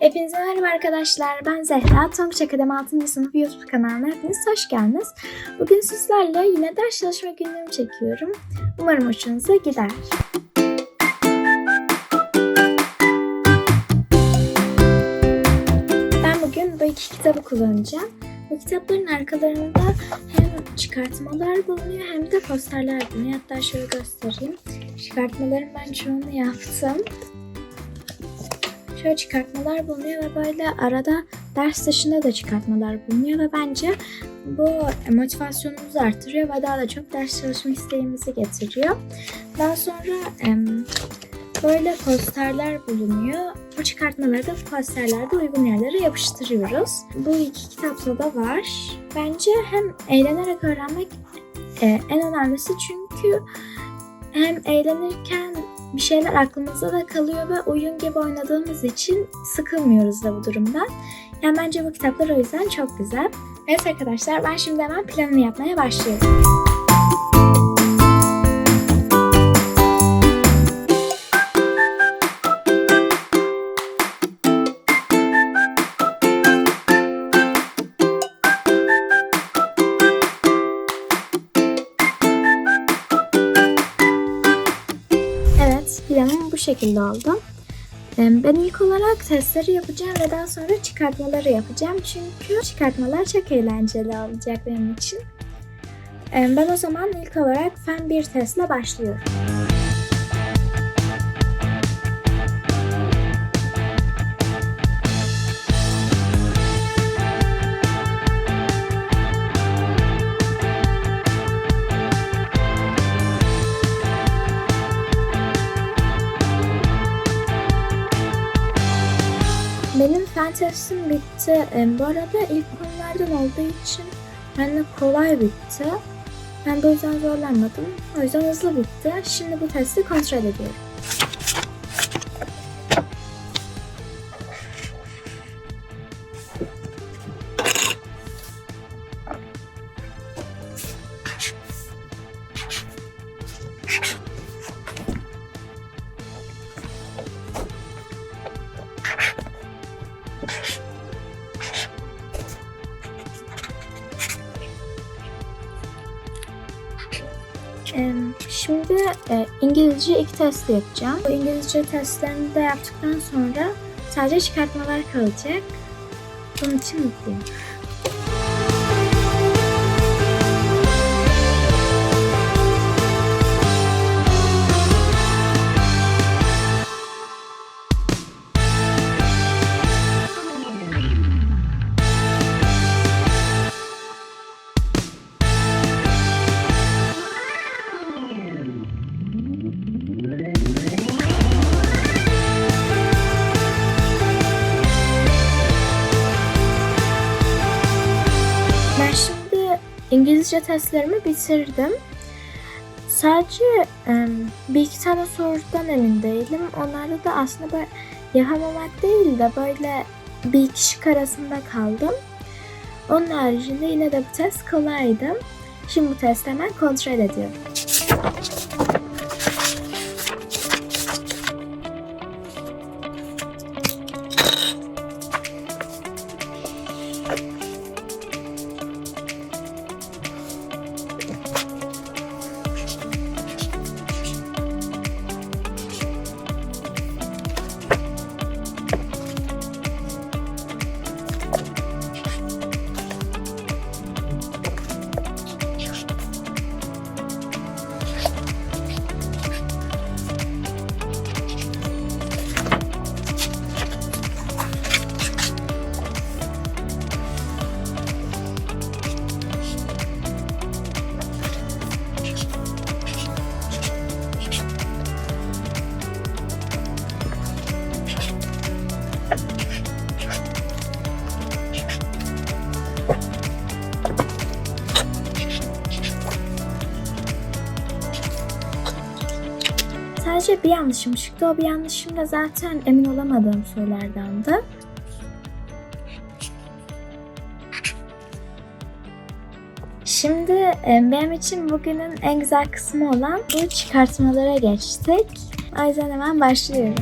Hepinize merhaba arkadaşlar. Ben Zehra. Tonguç Akademi 6. sınıf YouTube kanalına hepiniz hoş geldiniz. Bugün sizlerle yine ders çalışma günlüğümü çekiyorum. Umarım hoşunuza gider. Ben bugün bu iki kitabı kullanacağım. Bu kitapların arkalarında hem çıkartmalar bulunuyor hem de posterler bulunuyor. Hatta şöyle göstereyim. Çıkartmaların ben çoğunu yaptım. Şöyle çıkartmalar bulunuyor ve böyle arada ders dışında da çıkartmalar bulunuyor ve bence bu motivasyonumuzu artırıyor ve daha da çok ders çalışma isteğimizi getiriyor. Daha sonra böyle posterler bulunuyor. Bu çıkartmaları da posterlerde uygun yerlere yapıştırıyoruz. Bu iki kitapta da var. Bence hem eğlenerek öğrenmek e, en önemlisi çünkü hem eğlenirken bir şeyler aklımızda da kalıyor ve oyun gibi oynadığımız için sıkılmıyoruz da bu durumdan. Yani bence bu kitaplar o yüzden çok güzel. Evet arkadaşlar ben şimdi hemen planını yapmaya başlıyorum. Evet planım bu şekilde oldu. Ee, Ben ilk olarak testleri yapacağım ve daha sonra çıkartmaları yapacağım. Çünkü çıkartmalar çok eğlenceli olacak benim için. Ee, Ben o zaman ilk olarak fen 1 testle başlıyorum. Benim fen testim bitti. Ee, Bu arada ilk konulardan olduğu için bende kolay bitti. Ben bu yüzden zorlanmadım. O yüzden hızlı bitti. Şimdi bu testi kontrol ediyorum. Şimdi e, İngilizce ilk testi yapacağım. Bu İngilizce testlerini de yaptıktan sonra sadece çıkartmalar kalacak. Bunun için mutluyum. Ben şimdi İngilizce testlerimi bitirdim. Sadece bir iki tane sorudan emin değilim. Onlarda da aslında böyle yapamamak değil de böyle bir iki şık arasında kaldım. Onun haricinde yine de bu test kolaydı. Şimdi bu testi hemen kontrol ediyorum. Sadece bir yanlışım çıktı. O bir yanlışım da zaten emin olamadığım sorulardandı. Şimdi e, benim için bugünün en güzel kısmı olan bu çıkartmalara geçtik. O yüzden hemen başlıyorum.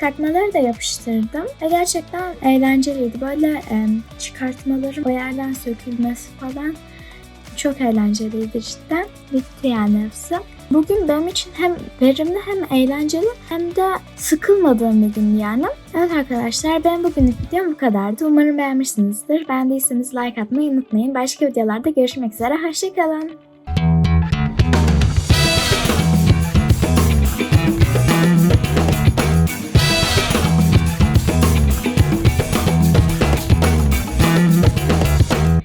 Çıkartmaları da yapıştırdım ve gerçekten eğlenceliydi. Böyle e, çıkartmaların o yerden sökülmesi falan çok eğlenceliydi cidden. Bitti yani hepsi. Bugün benim için hem verimli hem eğlenceli hem de sıkılmadığım bir gün yani. Evet arkadaşlar ben bugünlük videom bu kadardı. Umarım beğenmişsinizdir. Beğendiyseniz like atmayı unutmayın. Başka videolarda görüşmek üzere. Hoşçakalın.